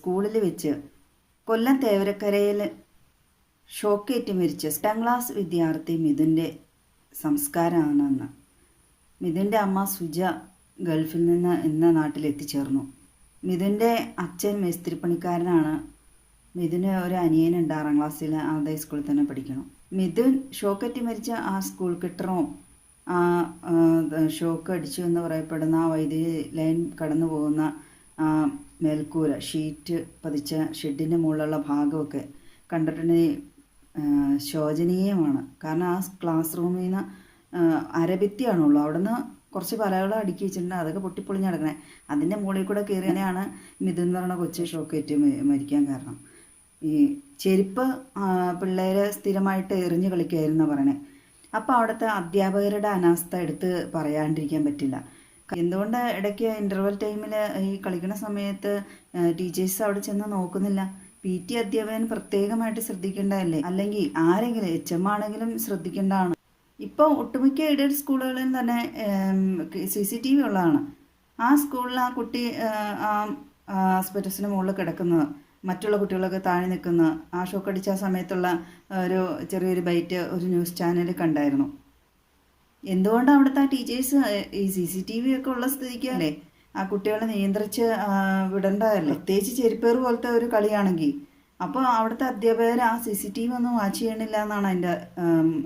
സ്കൂളിൽ വെച്ച് കൊല്ലം തേവരക്കരയിൽ ഷോക്കേറ്റ് മരിച്ച എട്ടാം ക്ലാസ് വിദ്യാർത്ഥി മിഥുന്റെ സംസ്കാരമാണെന്ന്. മിഥുന്റെ അമ്മ സുജ ഗൾഫിൽ നിന്ന് ഇന്ന് നാട്ടിൽ എത്തിച്ചേർന്നു. മിഥുന്റെ അച്ഛൻ മേസ്തിരിപ്പണിക്കാരനാണ്. മിഥുന് ഒരു അനിയനുണ്ട് ആറാം ക്ലാസ്സിൽ അതേ സ്കൂളിൽ തന്നെ പഠിക്കണം മിഥുൻ ഷോക്കറ്റി മരിച്ച ആ സ്കൂൾ കെട്ടിടവും ആ ആ, ഷോക്ക് അടിച്ചു എന്ന് പറയപ്പെടുന്ന ആ വൈദ്യുതി ലൈൻ കടന്നു പോകുന്ന ആ മേൽക്കൂര ഷീറ്റ് പതിച്ച ഷെഡിന്റെ മുകളിലുള്ള ഭാഗമൊക്കെ കണ്ടിട്ടുണ്ടെങ്കിൽ ശോചനീയമാണ്. കാരണം ആ ക്ലാസ് റൂമിൽ നിന്ന് അരഭിത്തിയാണുള്ളൂ. അവിടുന്ന് കുറച്ച് പലകളും അടുക്കി വെച്ചിട്ടുണ്ട്. അതൊക്കെ പൊട്ടിപ്പൊളിഞ്ഞ് കിടക്കണേ അതിന്റെ മുകളിൽ കൂടെ കയറിയാണ് മിഥുൻ എന്ന് കൊച്ചു ഷോക്കേറ്റ് മരിക്കാൻ കാരണം. ഈ ചെരുപ്പ് പിള്ളേർ സ്ഥിരമായിട്ട് എറിഞ്ഞ് കളിക്കുമായിരുന്നു പറയണേ. അപ്പോൾ അവിടുത്തെ അധ്യാപകരുടെ അനാസ്ഥ എടുത്ത് പറയാണ്ടിരിക്കാൻ പറ്റില്ല. എന്തുകൊണ്ട് ഇടയ്ക്ക് ഇന്റർവെൽ ടൈമിൽ ഈ കളിക്കുന്ന സമയത്ത് ടീച്ചേഴ്സ് അവിടെ ചെന്ന് നോക്കുന്നില്ല? പി ടി അധ്യാപകൻ പ്രത്യേകമായിട്ട് ശ്രദ്ധിക്കേണ്ടതല്ലേ? അല്ലെങ്കിൽ ആരെങ്കിലും എച്ച് എം ആണെങ്കിലും ശ്രദ്ധിക്കേണ്ടതാണ്. ഇപ്പോൾ ഒട്ടുമിക്ക എയ്ഡഡ് സ്കൂളുകളിൽ തന്നെ സി സി ടി വി ഉള്ളതാണ്. ആ സ്കൂളിൽ ആ കുട്ടി ആ ആസ്പെറ്റസിന് മുകളിൽ കിടക്കുന്നത് മറ്റുള്ള കുട്ടികളൊക്കെ താഴെ നിൽക്കുന്നത്. ആ ഷോക്ക് അടിച്ച സമയത്തുള്ള ഒരു ചെറിയൊരു ബൈറ്റ് ഒരു ന്യൂസ് ചാനലിൽ കണ്ടായിരുന്നു. എന്തുകൊണ്ടാണ് അവിടുത്തെ ടീച്ചേഴ്സ് ഈ സി സി ടി വി ഒക്കെ ഉള്ള സ്ഥിതിക്ക് അല്ലേ? ആ കുട്ടികളെ നിയന്ത്രിച്ച് വിടേണ്ടതല്ലേ പ്രത്യേകിച്ച് ചെരിപ്പേർ പോലത്തെ ഒരു കളിയാണെങ്കിൽ അപ്പോൾ അവിടുത്തെ അധ്യാപകർ ആ സി സി ടി വി ഒന്നും വാച്ച് ചെയ്യണില്ല എന്നാണ് അതിന്റെ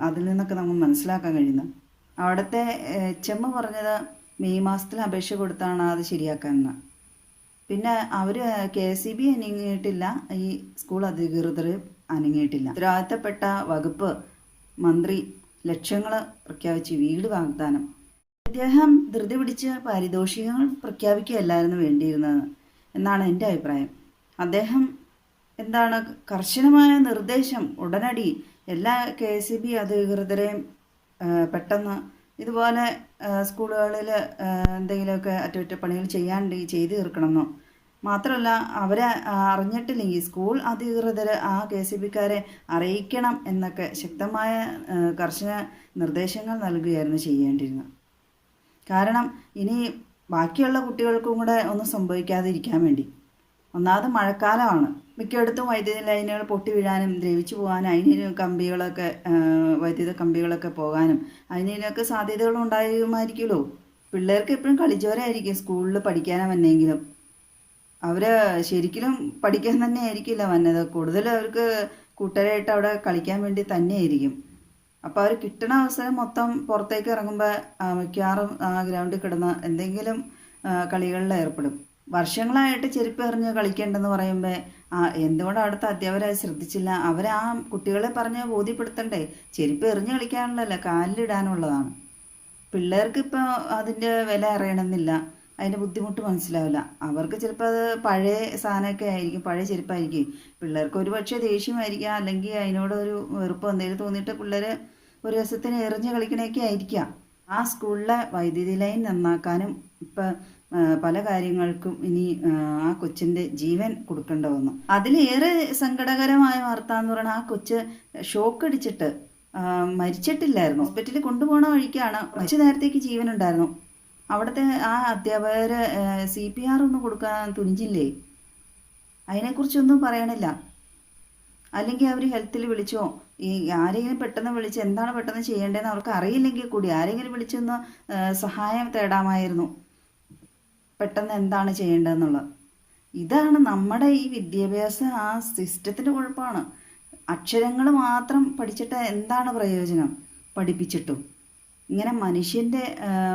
അതിൽ നിന്നൊക്കെ നമുക്ക് മനസ്സിലാക്കാൻ കഴിയുന്നത്. അവിടുത്തെ എച്ച് എം പറഞ്ഞത് മെയ് മാസത്തിൽ അപേക്ഷ കൊടുത്താണ് അത് ശരിയാക്കാനെന്ന്. പിന്നെ അവർ കെ ഇ ബി അനങ്ങിയിട്ടില്ല. ഈ സ്കൂൾ അധികൃതർ അനങ്ങിയിട്ടില്ല. ഉത്തരവാദിത്തപ്പെട്ട വകുപ്പ് മന്ത്രി ലക്ഷങ്ങൾ പ്രഖ്യാപിച്ച് വീട് വാഗ്ദാനം. അദ്ദേഹം ധൃതി പിടിച്ച് പാരിതോഷികങ്ങൾ പ്രഖ്യാപിക്കുകയല്ലായിരുന്നു വേണ്ടിയിരുന്നത് എന്നാണ് എന്റെ അഭിപ്രായം. അദ്ദേഹം എന്താണ് കർശനമായ നിർദ്ദേശം ഉടനടി എല്ലാ കെ എസ് ബി അധികൃതരെയും പെട്ടെന്ന് ഇതുപോലെ സ്കൂളുകളിൽ എന്തെങ്കിലുമൊക്കെ അറ്റകുറ്റപ്പണികൾ ചെയ്യാണ്ട് ചെയ്തു തീർക്കണമെന്നോ മാത്രമല്ല അവരെ അറിഞ്ഞിട്ടില്ലെങ്കിൽ സ്കൂൾ അധികൃതർ ആ കെ സി ബിക്കാരെ അറിയിക്കണം എന്നൊക്കെ ശക്തമായ കർശന നിർദ്ദേശങ്ങൾ നൽകുകയായിരുന്നു ചെയ്യേണ്ടിയിരുന്നത്. കാരണം ഇനി ബാക്കിയുള്ള കുട്ടികൾക്കും കൂടെ ഒന്നും സംഭവിക്കാതിരിക്കാൻ വേണ്ടി. ഒന്നാമത് മഴക്കാലമാണ്. മിക്കയിടത്തും വൈദ്യുതി ലൈനുകൾ പൊട്ടി വീഴാനും ദ്രവിച്ചു പോകാനും അതിന് കമ്പികളൊക്കെ വൈദ്യുത കമ്പികളൊക്കെ പോകാനും അതിനൊക്കെ സാധ്യതകൾ ഉണ്ടാകുമായിരിക്കുമല്ലോ പിള്ളേർക്ക് എപ്പോഴും കളിച്ചോരായിരിക്കും സ്കൂളിൽ പഠിക്കാനും വന്നെങ്കിലും അവർ ശരിക്കും പഠിക്കാൻ തന്നെ ആയിരിക്കില്ല വന്നത്. കൂടുതൽ അവർക്ക് കൂട്ടരായിട്ട് അവിടെ കളിക്കാൻ വേണ്ടി തന്നെയായിരിക്കും. അപ്പോൾ അവർ കിട്ടണ അവസരം മൊത്തം പുറത്തേക്ക് ഇറങ്ങുമ്പോൾ മിക്കവാറും ആ ഗ്രൗണ്ടിൽ കിടന്ന എന്തെങ്കിലും കളികളിൽ ഏർപ്പെടും. വർഷങ്ങളായിട്ട് ചെരുപ്പ് എറിഞ്ഞ് കളിക്കേണ്ടെന്ന് പറയുമ്പോൾ ആ എന്തുകൊണ്ട് അവിടുത്തെ അധ്യാപകരെ ശ്രദ്ധിച്ചില്ല? അവരെ ആ കുട്ടികളെ പറഞ്ഞ് ബോധ്യപ്പെടുത്തണ്ടേ? ചെരുപ്പ് എറിഞ്ഞ് കളിക്കാനുള്ളതല്ല കാലിലിടാനുള്ളതാണ്. പിള്ളേർക്ക് ഇപ്പോൾ അതിന്റെ വില അറിയണമെന്നില്ല. അതിന്റെ ബുദ്ധിമുട്ട് മനസ്സിലാവില്ല. അവർക്ക് ചിലപ്പോൾ അത് പഴയ സാധനമൊക്കെ ആയിരിക്കും പഴയ ചെരുപ്പായിരിക്കും. പിള്ളേർക്ക് ഒരു പക്ഷേ ദേഷ്യമായിരിക്കാം അല്ലെങ്കിൽ അതിനോടൊരു വെറുപ്പ് എന്തെങ്കിലും തോന്നിയിട്ട് പിള്ളേർ ഒരു രസത്തിന് എറിഞ്ഞ് കളിക്കണേക്കെ ആയിരിക്കാം. ആ സ്കൂളിലെ വൈദ്യുതി ലൈൻ നന്നാക്കാനും ഇപ്പം പല കാര്യങ്ങൾക്കും ഇനി ആ, കൊച്ചിന്റെ ജീവൻ കൊടുക്കേണ്ട വന്നു. അതിലേറെ സങ്കടകരമായ വാർത്ത എന്ന് പറഞ്ഞാൽ ആ കൊച്ച് ഷോക്ക് അടിച്ചിട്ട് മരിച്ചിട്ടില്ലായിരുന്നു. ഹോസ്പിറ്റലിൽ കൊണ്ടുപോകണ വഴിക്കാണ് കുറച്ച് നേരത്തേക്ക് ജീവനുണ്ടായിരുന്നു. അവിടുത്തെ ആ അധ്യാപകർ സി പി ആർ ഒന്നും കൊടുക്കാൻ തുനിഞ്ഞില്ലേ? അതിനെക്കുറിച്ചൊന്നും പറയണില്ല. അല്ലെങ്കിൽ അവർ ഹെൽത്തിൽ വിളിച്ചോ? ഈ ആരെങ്കിലും പെട്ടെന്ന് വിളിച്ച് എന്താണ് പെട്ടെന്ന് ചെയ്യേണ്ടതെന്ന് അവർക്ക് അറിയില്ലെങ്കിൽ കൂടി ആരെങ്കിലും വിളിച്ചൊന്ന് സഹായം തേടാമായിരുന്നു. പെട്ടെന്ന് എന്താണ് ചെയ്യേണ്ടതെന്നുള്ളത്. ഇതാണ് നമ്മുടെ ഈ വിദ്യാഭ്യാസ ആ സിസ്റ്റത്തിന്റെ കുഴപ്പമാണ്. അക്ഷരങ്ങൾ മാത്രം പഠിച്ചിട്ട് എന്താണ് പ്രയോജനം? പഠിപ്പിച്ചിട്ടും. ഇങ്ങനെ മനുഷ്യന്റെ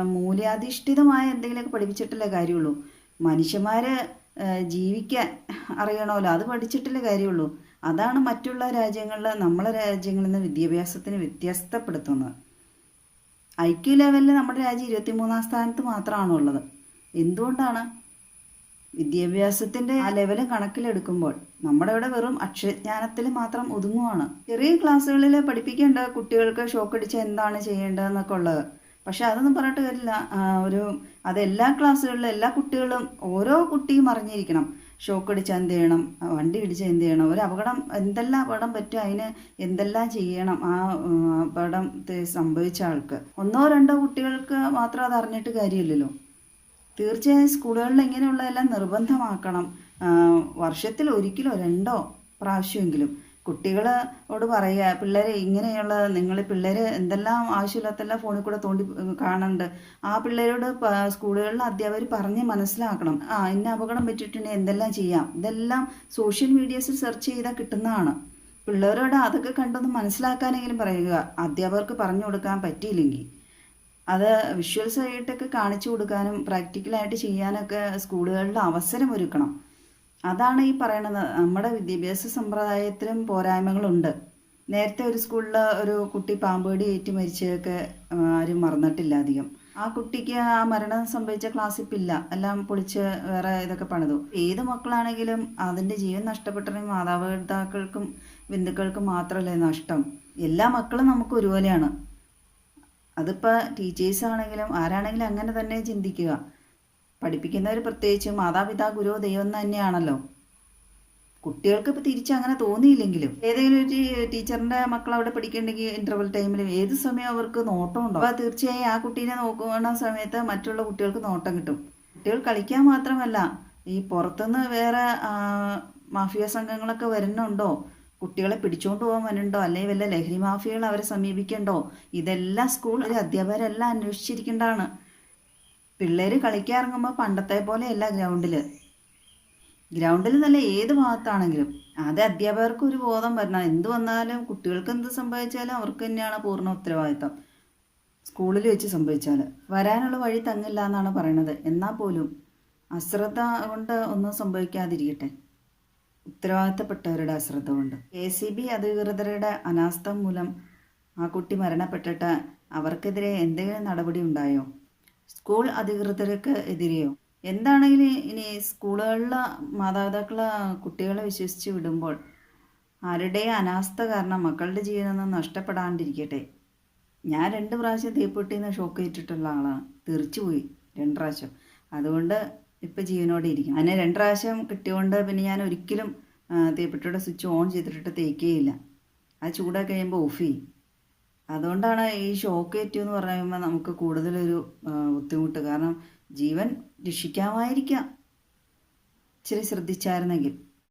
മൂല്യാധിഷ്ഠിതമായ എന്തെങ്കിലുമൊക്കെ പഠിപ്പിച്ചിട്ടല്ലേ കാര്യമുള്ളൂ. മനുഷ്യന്മാർ ജീവിക്കാൻ അറിയണമല്ലോ അത് പഠിച്ചിട്ടല്ലേ കാര്യമുള്ളൂ. അതാണ് മറ്റുള്ള രാജ്യങ്ങളിൽ നമ്മളെ രാജ്യങ്ങളിൽ നിന്ന് വിദ്യാഭ്യാസത്തിന് വ്യത്യസ്തപ്പെടുത്തുന്നത്. ഐ ക്യു ലെവലിൽ നമ്മുടെ രാജ്യം ഇരുപത്തിമൂന്നാം സ്ഥാനത്ത് മാത്രമാണുള്ളത്. എന്തുകൊണ്ടാണ്? വിദ്യാഭ്യാസത്തിന്റെ ആ ലെവൽ കണക്കിലെടുക്കുമ്പോൾ നമ്മുടെ ഇവിടെ വെറും അക്ഷരജ്ഞാനത്തിൽ മാത്രം ഒതുങ്ങുവാണ്. ചെറിയ ക്ലാസ്സുകളിൽ പഠിപ്പിക്കേണ്ട കുട്ടികൾക്ക് ഷോക്ക് അടിച്ച് എന്താണ് ചെയ്യേണ്ടതെന്നൊക്കെ ഉള്ളത്. പക്ഷെ അതൊന്നും പറഞ്ഞിട്ട് കാര്യമില്ല. ഒരു അത് എല്ലാ ക്ലാസ്സുകളിലും എല്ലാ കുട്ടികളും ഓരോ കുട്ടിയും അറിഞ്ഞിരിക്കണം. ഷോക്ക് അടിച്ചാൽ എന്ത് ചെയ്യണം? വണ്ടി ഇടിച്ചാൽ എന്ത് ചെയ്യണം? ഒരു അപകടം എന്തെല്ലാം അപകടം പറ്റും അതിന് എന്തെല്ലാം ചെയ്യണം? ആ അപകടം സംഭവിച്ച ആൾക്ക്. ഒന്നോ രണ്ടോ കുട്ടികൾക്ക് മാത്രം അത് അറിഞ്ഞിട്ട് കാര്യമില്ലല്ലോ. തീർച്ചയായും സ്കൂളുകളിൽ ഇങ്ങനെയുള്ളതെല്ലാം നിർബന്ധമാക്കണം. വർഷത്തിൽ ഒരിക്കലോ രണ്ടോ പ്രാവശ്യമെങ്കിലും. കുട്ടികളോട് പറയുക പിള്ളേരെ ഇങ്ങനെയുള്ള നിങ്ങൾ പിള്ളേർ എന്തെല്ലാം ആവശ്യമില്ലാത്തെല്ലാം ഫോണിൽ കൂടെ തോണ്ടി കാണുന്നുണ്ട് ആ പിള്ളേരോട് സ്കൂളുകളിലെ അധ്യാപകർ പറഞ്ഞ് മനസ്സിലാക്കണം. ആ ഇന്ന അപകടം പറ്റിയിട്ടുണ്ടെങ്കിൽ എന്തെല്ലാം ചെയ്യാം? ഇതെല്ലാം സോഷ്യൽ മീഡിയസിൽ സെർച്ച് ചെയ്താൽ കിട്ടുന്നതാണ്. പിള്ളേരോട് അതൊക്കെ കണ്ടൊന്ന് മനസ്സിലാക്കാനെങ്കിലും പറയുക. അധ്യാപകർക്ക് പറഞ്ഞു കൊടുക്കാൻ പറ്റിയില്ലെങ്കിൽ. അത് വിഷ്വൽസ് ആയിട്ടൊക്കെ കാണിച്ചു കൊടുക്കാനും പ്രാക്ടിക്കലായിട്ട് ചെയ്യാനൊക്കെ സ്കൂളുകളിൽ അവസരം ഒരുക്കണം. അതാണ് ഈ പറയണത്. നമ്മുടെ വിദ്യാഭ്യാസ സമ്പ്രദായത്തിലും പോരായ്മകളുണ്ട്. നേരത്തെ ഒരു സ്കൂളിൽ ഒരു കുട്ടി പാമ്പേടി ഏറ്റ് മരിച്ചതൊക്കെ ആരും മറന്നിട്ടില്ല അധികം. ആ കുട്ടിക്ക് ആ മരണം സംഭവിച്ച ക്ലാസ്സിപ്പില്ല എല്ലാം പൊളിച്ച് വേറെ ഇതൊക്കെ പണിതു. ഏത് മക്കളാണെങ്കിലും അതിന്റെ ജീവൻ നഷ്ടപ്പെട്ടതിന് മാതാപിതാക്കൾക്കും ബന്ധുക്കൾക്കും മാത്രമല്ലേ നഷ്ടം. എല്ലാ മക്കളും നമുക്ക് ഒരുപോലെയാണ്. അതിപ്പോൾ ടീച്ചേഴ്സ് ആണെങ്കിലും ആരാണെങ്കിലും അങ്ങനെ തന്നെ ചിന്തിക്കുക. പഠിപ്പിക്കുന്നവർ പ്രത്യേകിച്ച് മാതാപിതാ ഗുരു ദൈവം തന്നെയാണല്ലോ. കുട്ടികൾക്ക് ഇപ്പോൾ തിരിച്ച് അങ്ങനെ തോന്നിയില്ലെങ്കിലും ഏതെങ്കിലും ഒരു ടീച്ചറിന്റെ മക്കൾ അവിടെ പഠിക്കണമെങ്കിൽ ഇന്റർവൽ ടൈമിൽ ഏത് സമയം അവർക്ക് നോട്ടം ഉണ്ടാവും? അപ്പോൾ തീർച്ചയായും ആ കുട്ടീനെ നോക്കുന്ന സമയത്ത് മറ്റുള്ള കുട്ടികൾക്ക് നോട്ടം കിട്ടും. കുട്ടികൾ കളിക്കാൻ മാത്രമല്ല ഈ പുറത്തുനിന്ന് വേറെ മാഫിയ സംഘങ്ങളൊക്കെ വരുന്നുണ്ടോ? കുട്ടികളെ പിടിച്ചുകൊണ്ട് പോകാൻ വരണ്ടോ അല്ലെങ്കിൽ വല്ല ലഹരി മാഫിയകൾ അവരെ സമീപിക്കണ്ടോ? ഇതെല്ലാം സ്കൂൾ അധ്യാപകരെല്ലാം അന്വേഷിച്ചിരിക്കേണ്ടതാണ്. പിള്ളേർ കളിക്കാൻ ഇറങ്ങുമ്പോൾ പണ്ടത്തെ പോലെയല്ല ഗ്രൗണ്ടിൽ ഗ്രൗണ്ടിൽ നല്ല ഏത് ഭാഗത്താണെങ്കിലും. അത് അധ്യാപകർക്ക് ഒരു ബോധം വരണം. എന്ത് വന്നാലും കുട്ടികൾക്ക് എന്ത് സംഭവിച്ചാലും അവർക്ക് തന്നെയാണ് പൂർണ ഉത്തരവാദിത്തം സ്കൂളിൽ വെച്ച് സംഭവിച്ചാൽ വരാനുള്ള വഴി തങ്ങില്ല എന്നാണ് പറയണത്. എന്നാൽ പോലും അശ്രദ്ധ കൊണ്ട് ഒന്നും സംഭവിക്കാതിരിക്കട്ടെ. ഉത്തരവാദിത്തപ്പെട്ടവരുടെ അശ്രദ്ധ കൊണ്ട് കെ സി ബി അധികൃതരുടെ അനാസ്ഥ മൂലം ആ കുട്ടി മരണപ്പെട്ടിട്ട് അവർക്കെതിരെ എന്തെങ്കിലും നടപടി ഉണ്ടായോ? സ്കൂൾ അധികൃതർക്ക് എതിരെയോ? എന്താണെങ്കിലും ഇനി സ്കൂളുകളിൽ മാതാപിതാക്കൾ കുട്ടികളെ വിശ്വസിച്ച് വിടുമ്പോൾ ആരുടെ അനാസ്ഥ കാരണം മക്കളുടെ ജീവിതം നഷ്ടപ്പെടാണ്ടിരിക്കട്ടെ. ഞാൻ രണ്ട് പ്രാവശ്യം തീപ്പൊട്ടിന്ന് ഷോക്ക് ഏറ്റിട്ടുള്ള ആളാണ്. തെറിച്ചു പോയി രണ്ട് പ്രാവശ്യം. അതുകൊണ്ട് ഇപ്പം ജീവനോടെ ഇരിക്കും. അതിനെ രണ്ട് പ്രാവശ്യം കിട്ടിയോണ്ട് പിന്നെ ഞാൻ ഒരിക്കലും തീപ്പെട്ടിയുടെ സ്വിച്ച് ഓൺ ചെയ്തിട്ടിട്ട് തേക്കുകയില്ല ആ ചൂടാക്കി കഴിയുമ്പോൾ ഓഫ് ചെയ്യും. അതുകൊണ്ടാണ് ഈ ഷോക്ക് ഏറ്റെന്ന് പറയുമ്പോൾ നമുക്ക് കൂടുതലൊരു ബുദ്ധിമുട്ട്. കാരണം ജീവൻ രക്ഷിക്കാമായിരിക്കാം. ഇച്ചിരി ശ്രദ്ധിച്ചായിരുന്നെങ്കിൽ.